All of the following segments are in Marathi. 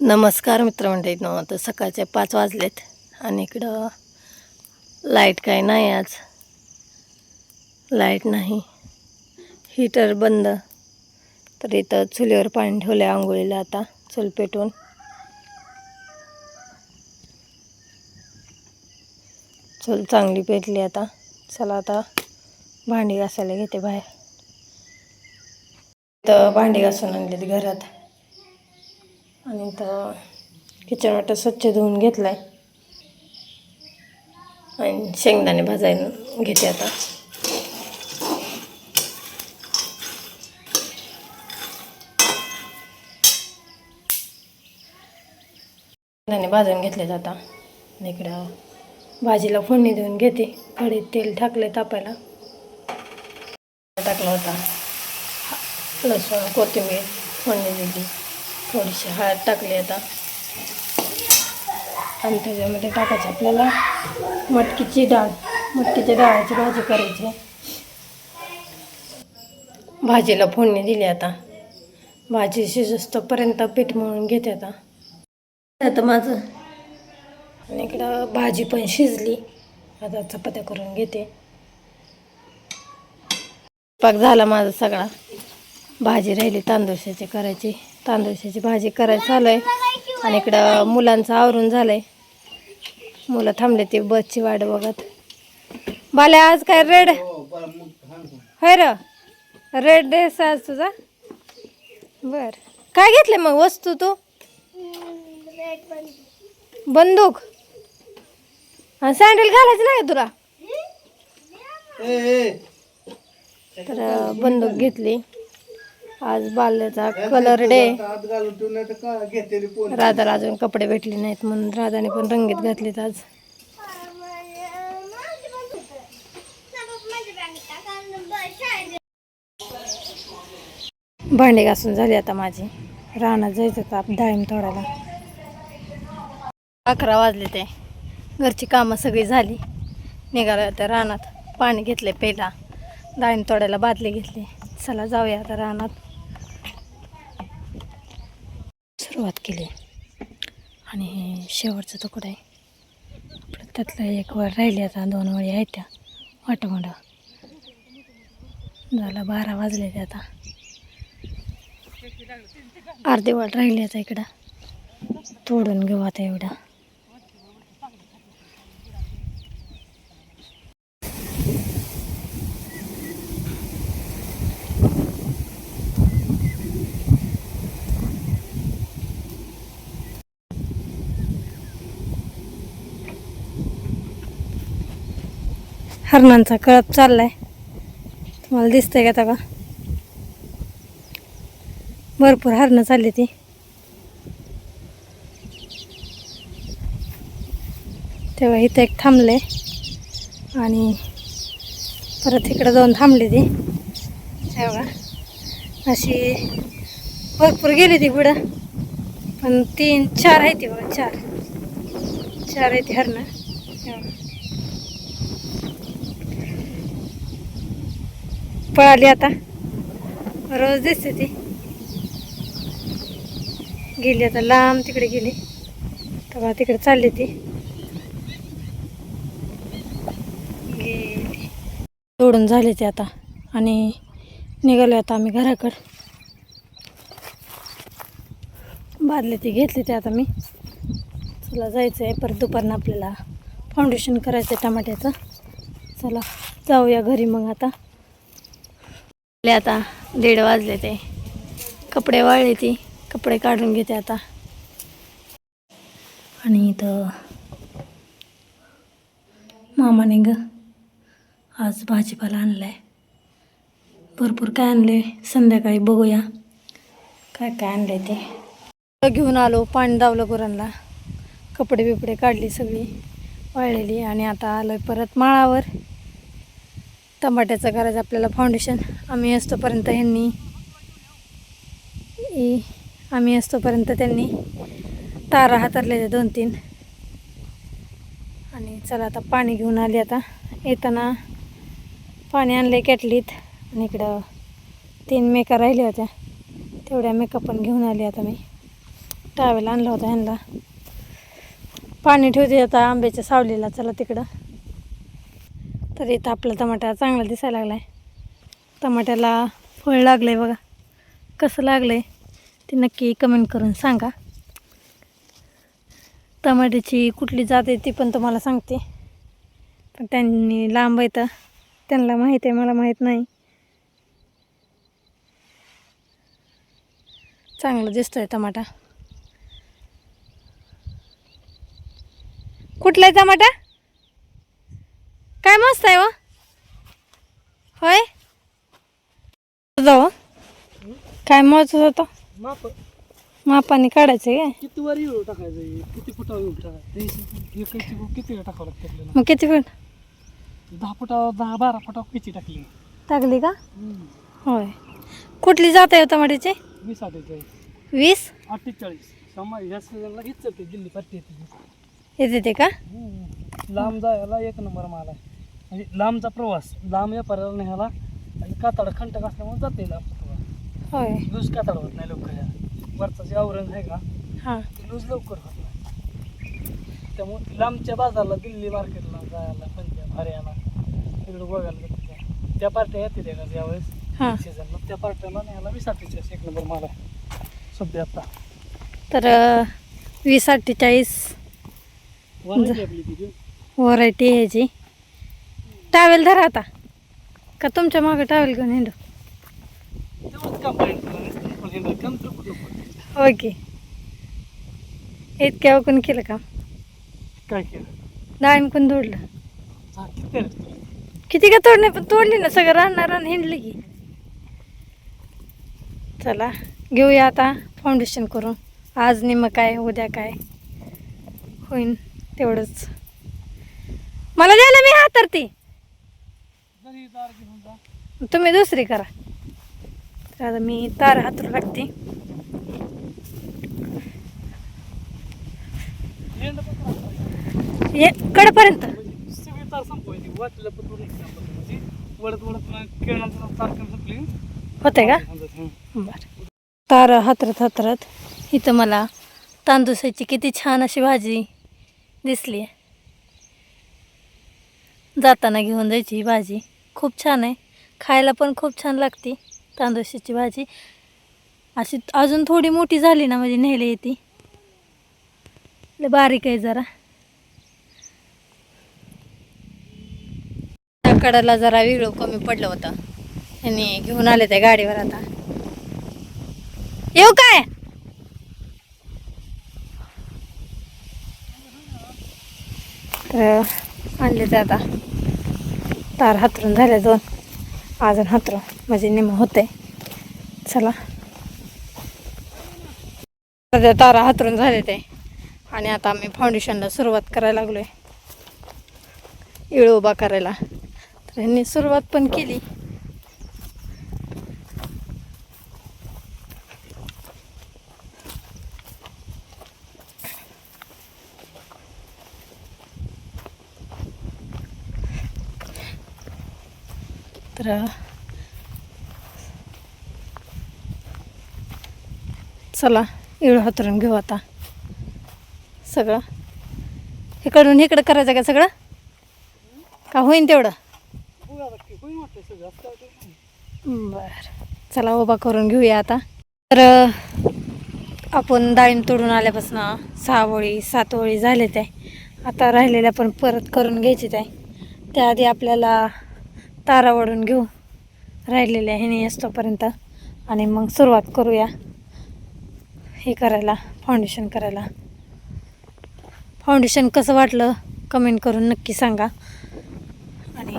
नमस्कार मित्रमंडळी न आता सकाळचे पाच वाजलेत आणि इकडं लाइट काय नाही आज. लाइट नाही. हीटर बंद. तर इथं चुलीवर पाणी ठेवलं आहे आंघोळीला आता चूल पेटवून. चूल चांगली पेटली आता. चला आता भांडी घासायला घेते बाहेर. तर भांडी घासून आणलीत घरात. आणि तर किचन वाटा स्वच्छ धुवून आहे आणि शेंगदाणे भाजायला घेते आता. शेंगदाणे भाजून घेतले आता. इकडं भाजीला फोडणी देऊन घेते. कढीत तेल टाकले तापायला. टाकला होता. लसूण कोथिंबीर फोडणी दिली. थोडीशी हळद टाकली आता. आणि त्याच्यामध्ये टाकायची आपल्याला मटकीची डाळ. मटकीच्या डाळाची भाजी करायची. भाजीला फोडणी दिली आता. भाजी शिजस्तोपर्यंत पीठ मळून घेते आता. आता माझं. आणि इकडं भाजी पण शिजली. आता चपात्या करून घेते. पाक झाला माझा सगळा. भाजी राहिली तांदूळशाची करायची. तांदूळशाची भाजी करायची चालू आहे आणि इकडं मुलांचं आवरून झालं आहे मुलं थांबले ते बसची वाट बघत. बाल्या आज काय रेड? होय र? रेड ड्रेस आज तुझा? बर. काय घेतले मग? वस्तू तू? बंदूक. आणि सँडल घालायचं नाही तुला? तर बंदूक घेतली. आज बाल्याचा कलर डे राधाला अजून कपडे भेटले नाहीत म्हणून राधाने पण रंगीत घातलेत आज. भांडे घासून झाली आता माझी. रानात जायचं होतं आप डाळिंब अकरा वाजले ते. घरची कामं सगळी झाली. निघालं आता रानात. पाणी घेतले पहिला. डाळिंब तोडायला बादली घेतली. चला जाऊया आता रानात. सुरुवात केली. आणि हे शेवटचं तुकडं आहे. आपलं त्यातलं एक वर राहिली आता दोन वळी आहेत त्या वाटमोडा झालं बारा वाजले ते आता. अर्धे वाट राहिली आता इकडं. तोडून घेऊ आता एवढा. हरणांचा कळप चाललाय. तुम्हाला दिसतंय का आता का भरपूर हरणं चालली ती. तेव्हा इथं एक थांबले आणि परत इकडं जाऊन थांबली ती. तेव्हा अशी भरपूर गेली ती पुढं. पण तीन चार आहे ती बघा चार. चार आहे ती हरणं तेव्हा पळाली आता. रोज दिसते ती. गेली आता लांब तिकडे गेली. तेव्हा तिकडे चालली ती. गेली. तोडून झाली ती आता आणि निघालो आता आम्ही घराकडं. बादली ती घेतली ती आता मी. चला जायचं आहे परत दुपारनं आपल्याला. फाउंडेशन करायचं आहे टमाट्याचं. चला जाऊया घरी मग आता. ले आता. दीड वाजले ते. कपडे वाळले ती. कपडे काढून घेते आता. आणि इथं मामाने ग आज भाजीपाला आणलाय. भरपूर काय आणले संध्याकाळी बघूया. काय काय आणले ते. घेऊन आलो पाणी दावलं गुरांना. कपडे बिपडे काढली सगळी वाळलेली. आणि आता आलोय परत माळावर. टमाट्याचं करायचं आपल्याला फाउंडेशन आम्ही असतोपर्यंत ह्यांनी आम्ही असतोपर्यंत त्यांनी तारा हातरले दोन तीन. आणि चला आता पाणी घेऊन आले आता. येताना पाणी आणले कॅटलीत. आणि इकडं तीन मेका राहिल्या होत्या. तेवढ्या मेकअप पण घेऊन आले आता मी. टावेल आणला होता ह्यांना. पाणी ठेवते आता आंब्याच्या सावलीला. चला तिकडं. तर इथं आपला टमाटा चांगला दिसायला लागला आहे टमाट्याला फळ लागलं आहे बघा. कसं लागलं आहे ते नक्की कमेंट करून सांगा. टमाट्याची कुठली जात आहे ती पण तुम्हाला सांगते. पण त्यांनी लांब आहे तर त्यांना माहीत आहे मला माहीत नाही. चांगलं दिसतोय टमाटा. कुठला आहे टमाटा? मस्त आहे व होय? जाऊ. काय मस्त होतं? माप. मापाने काढायचं काय? किती वर येऊ टाकायचं? हे? किती फुटावर येऊ टाकायचं? किती टाकावं लागतं आपल्याला? मग किती फूट? दहा फुटावर दहा बारा फुटावर किती टाकली. टाकली का? होय. कुठली जात आहे हो टमाट्याची? वीस अठ्ठेचाळीस वीस? अठ्ठेचाळीस. समा ह्या सीझनला हीच चालते दिल्ली पाठी येते येते ते का? लांब जायला एक नंबर माल आहे. म्हणजे लांबचा प्रवास लांब व्यापाराला न्यायला आणि कातड खंटक असल्यामुळे जाते लांब प्रवास. होय. लूज कातड होत नाही लवकर. वरचं जे आवरण आहे का हां. ते लूज लवकर होत नाही. त्यामुळे लांबच्या बाजारला दिल्ली मार्केटला जायला पंजाब हरियाणा तिकडे बघायला जाते त्या पार्ट्या येते त्या का यावेळेस. हां. सीझनला त्या पार्ट्याला न्यायला वीस अठ्ठेचाळीस एक नंबर माल सध्या आता. तर वीस अठ्ठेचाळीस व्हरायटी ह्याची टावेल धरा आता. का तुमच्या मागं टावेल घेऊन हिंडू? तेवढंच काम पाहिजे तुला नुसतं. पण हे काम तर कुठलं पण. होय की इतक्या कोण केलं काम. काय केलं? कोण तोडलं. किती का तोडणे पण तोडली ना सगळं राहणार आणि हिंडली की. चला घेऊया आता फाउंडेशन करून. आज निम काय उद्या काय? होईन तेवढंच. मला द्यायला मी हातरती. तुम्ही दुसरी करा. आता मी तार हातरू लागते कडपर्यंत? सगळी तार संपवायची. वाटलं पण तुला नाही संपत. म्हणजे वडत वडत ना खेळण्याचं तार कमी संपली. होते का. बरं. तार हातरत हातरत इथं मला तांदूसाची किती छान अशी भाजी दिसली जाताना घेऊन जायची ही भाजी. खूप छान आहे. खायला पण खूप छान लागते तांदूशाची भाजी. अशी अजून थोडी मोठी झाली ना म्हणजे न्यायला येते. बारीक आहे जरा. त्या कडाला जरा वेगळं कमी पडलं होतं. यांनी घेऊन आले त्या गाडीवर आता. येऊ काय? तर आणले ते आता. तार हातरून झाले दोन. अजून हातरून. म्हणजे निम होते चला. सध्या तारा हातरून झाले ते. आणि आता आम्ही फाउंडेशनला सुरुवात करायला लागलोय. इळ उभा करायला. तर ह्यांनी सुरुवात पण केली. तर चला इळ हातरून घेऊ आता. सगळं? इकडून इकडं करायचं का सगळं? का होईन तेवढं? बरं बर चला उभा करून घेऊया आता. तर आपण डाळिंब तोडून आल्यापासून सहा ओळी सात ओळी झाले ते. आता राहिलेल्या पण परत करून घ्यायचे ते. त्याआधी आपल्याला तारा ओढून घेऊ. राहिलेल्या ह्याने असतोपर्यंत आणि मग सुरुवात करूया. हे करायला फाउंडेशन करायला. फाउंडेशन कसं वाटलं? कमेंट करून नक्की सांगा. आणि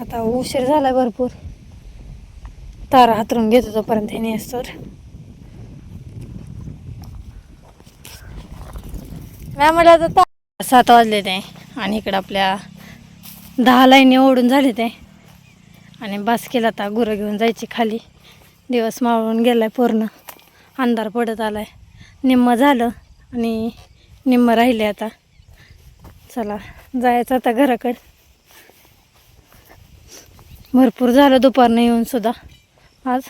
आता उशीर झाला भरपूर. तारा हातरून घेतो तोपर्यंत हे असतो मॅम मला आता सात वाजले ते आणि इकडं आपल्या दहा लाईनी ओढून झाले ते. आणि बस केला आता गुरं घेऊन जायची खाली. दिवस मावळून गेलाय पूर्ण. अंधार पडत आलाय. निम्म झालं आणि निम्म राहिले आता. चला जायचं आता घराकडे. भरपूर झालं दुपारनं येऊन सुद्धा. आज.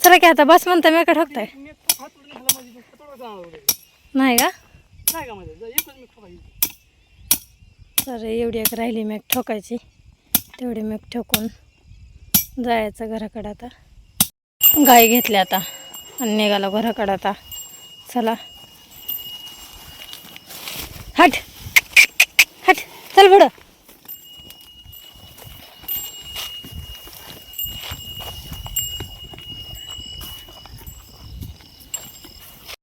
चला की आता बस म्हणता मी का ठोकताय नाही का काय का मध्ये एकच मी ठोकायची तर एवढी एक राहिली मॅक ठोकायची. तेवढी मॅग ठोकून जायचं घराकडं आता. गाय घेतली आता आणि निघालो घराकडं आता. चला. हट. हट. चल पुढं.